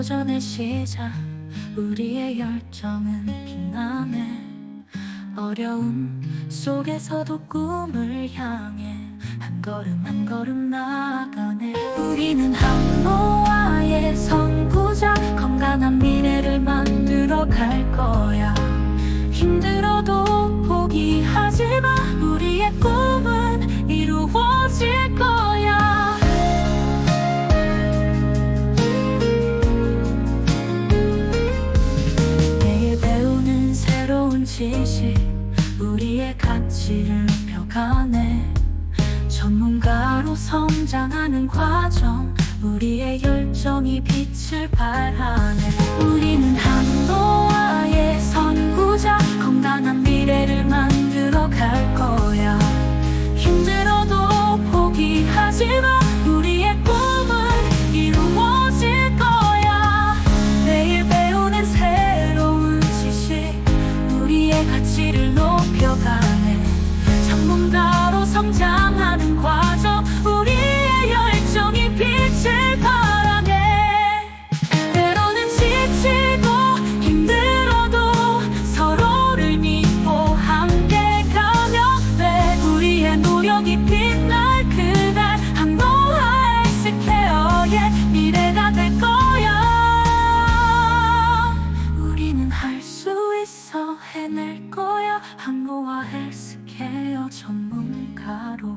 도전의 시작. 우리의 열정은 빛나네. 어려움 속에서도 꿈을 향해 한 걸음 한 걸음 나아가네. 우리는 한 진실 우리의 가치를 높여가네. 전문가로 성장하는 과정 우리의 열정이 빛을 발하네. 우리는 한 한국어 헬스케어 전문가로.